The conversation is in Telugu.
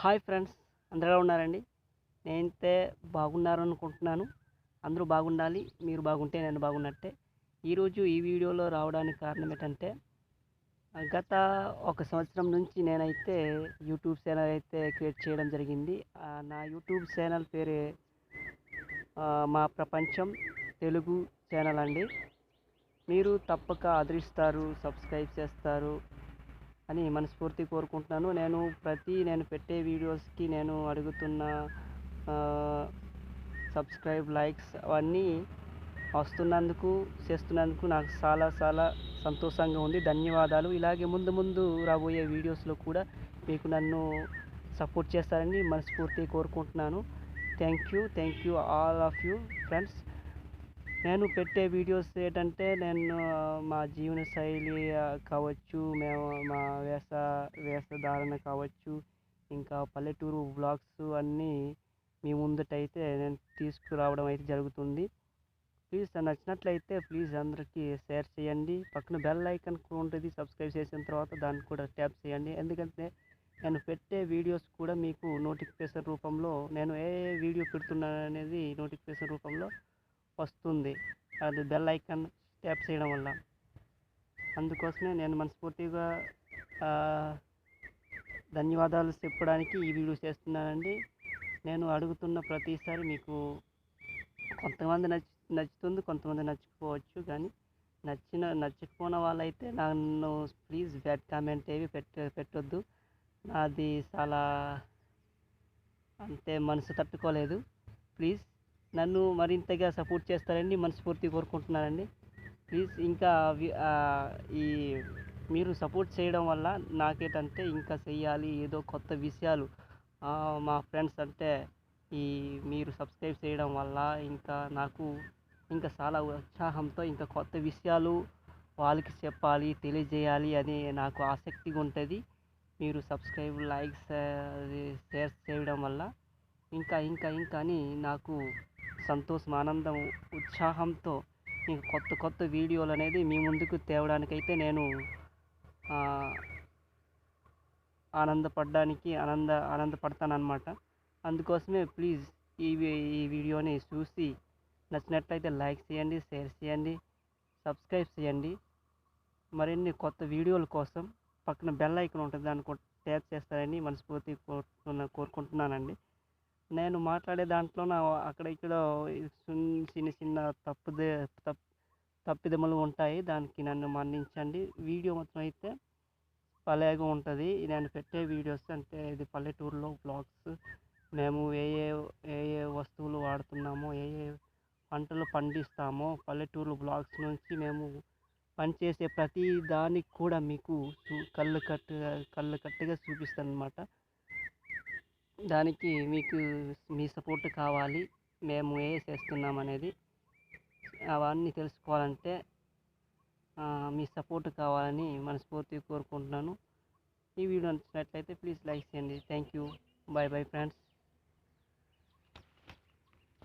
హాయ్ ఫ్రెండ్స్ అందరూ ఉన్నారండి? నేనైతే బాగున్నారు అనుకుంటున్నాను అందరూ బాగుండాలి మీరు బాగుంటే నేను బాగున్నట్టే. ఈరోజు ఈ వీడియోలో రావడానికి కారణం ఏంటంటే గత ఒక సంవత్సరం నుంచి నేనైతే యూట్యూబ్ ఛానల్ అయితే క్రియేట్ చేయడం జరిగింది. నా యూట్యూబ్ ఛానల్ పేరే మా ప్రపంచం తెలుగు ఛానల్ అండి. మీరు తప్పక ఆదరిస్తారు సబ్స్క్రైబ్ చేస్తారు. అని మనస్ఫూర్తి కోరుకుంటున్నాను. నేను ప్రతి నేను పెట్టే వీడియోస్కి నేను అడుగుతున్న సబ్స్క్రైబ్ లైక్స్ అవన్నీ వస్తున్నందుకు చేస్తున్నందుకు నాకు చాలా చాలా సంతోషంగా ఉంది. ధన్యవాదాలు. ఇలాగే ముందు ముందు రాబోయే వీడియోస్లో కూడా మీకు నన్ను సపోర్ట్ చేస్తారని మనస్ఫూర్తి కోరుకుంటున్నాను. Thank you. Thank you all of you friends. నేను పెట్టే వీడియోస్ ఏంటంటే నేను మా జీవన శైలి కావచ్చు మేము మా వేష వేషధారణ కావచ్చు ఇంకా పల్లెటూరు బ్లాగ్స్ అన్నీ మీ ముందటైతే నేను తీసుకురావడం అయితే జరుగుతుంది. ప్లీజ్ నచ్చినట్లయితే ప్లీజ్ అందరికీ షేర్ చేయండి. పక్కన బెల్ ఐకన్ కూడా ఉంటుంది. సబ్స్క్రైబ్ చేసిన తర్వాత దాన్ని కూడా ట్యాప్ చేయండి. ఎందుకంటే నేను పెట్టే వీడియోస్ కూడా మీకు నోటిఫికేషన్ రూపంలో నేను ఏ వీడియో పెడుతున్నాను అనేది నోటిఫికేషన్ రూపంలో వస్తుంది. అది బెల్ ఐకాన్ ట్యాప్ చేయడం వల్ల. అందుకోసమే నేను మనస్ఫూర్తిగా ధన్యవాదాలు చెప్పడానికి ఈ వీడియో చేస్తున్నానండి. నేను అడుగుతున్న ప్రతిసారి మీకు కొంతమంది నచ్చి నచ్చుతుంది కొంతమంది నచ్చకపోవచ్చు. కానీ నచ్చిన నచ్చకపోయిన వాళ్ళైతే నన్ను ప్లీజ్ బ్యాడ్ కామెంట్ ఏవి పెట్ట పెట్టొద్దు. నాది చాలా అంతే మనసు తట్టుకోలేదు. ప్లీజ్ నన్ను మరింతగా సపోర్ట్ చేస్తారని మనస్ఫూర్తి కోరుకుంటున్నానండి. ప్లీజ్ ఇంకా వి- ఈ మీరు సపోర్ట్ చేయడం వల్ల నాకేటంటే ఇంకా చేయాలి ఏదో కొత్త విషయాలు మా ఫ్రెండ్స్ అంటే ఈ మీరు సబ్స్క్రైబ్ చేయడం వల్ల ఇంకా నాకు ఇంకా చాలా ఉత్సాహంతో ఇంకా కొత్త విషయాలు వాళ్ళకి చెప్పాలి తెలియజేయాలి అని నాకు ఆసక్తిగా ఉంటుంది. మీరు సబ్స్క్రైబ్ లైక్స్ షేర్ చేయడం వల్ల ఇంకా ఇంకా ఇంకా అని నాకు సంతోషం ఆనందం ఉత్సాహంతో ఇంక కొత్త కొత్త వీడియోలు అనేది మీ ముందుకు తేవడానికైతే నేను ఆనందపడడానికి ఆనంద ఆనందపడతానన్నమాట. అందుకోసమే ప్లీజ్ ఈ వీ- ఈ వీడియోని చూసి నచ్చినట్లయితే లైక్ చేయండి షేర్ చేయండి సబ్స్క్రైబ్ చేయండి. మరిన్ని కొత్త వీడియోల కోసం పక్కన బెల్ ఐకన్ ఉంటుంది దాన్ని ట్యాప్ చేస్తారని మనస్ఫూర్తి కోరుకుంటున్నానండి. నేను మాట్లాడే దాంట్లో నా అక్కడ ఇక్కడ చిన్న చిన్న తప్పుదే తప్ తప్పిదములు ఉంటాయి. దానికి నన్ను మన్నించండి. వీడియో మొత్తం అయితే భలేగా ఉంటుంది. నేను పెట్టే వీడియోస్ అంటే ఇది పల్లెటూరులో బ్లాగ్స్. మేము ఏ ఏ ఏ ఏ వస్తువులు వాడుతున్నామో ఏ ఏ పంటలు పండిస్తామో పల్లెటూరు బ్లాగ్స్ నుంచి మేము పనిచేసే ప్రతి దానికి కూడా మీకు చూ కళ్ళు కట్టుగా కళ్ళు కట్టుగా చూపిస్తాను అనమాట దానికి మీకు మీ సపోర్ట్ కావాలి. మేము ఏ చేస్తున్నాం అనేది అవన్నీ తెలుసుకోవాలంటే మీ సపోర్ట్ కావాలని మనస్ఫూర్తిగా కోరుకుంటున్నాను. ఈ వీడియో నచ్చినట్లయితే ప్లీజ్ లైక్ చేయండి. Thank you. Bye bye friends.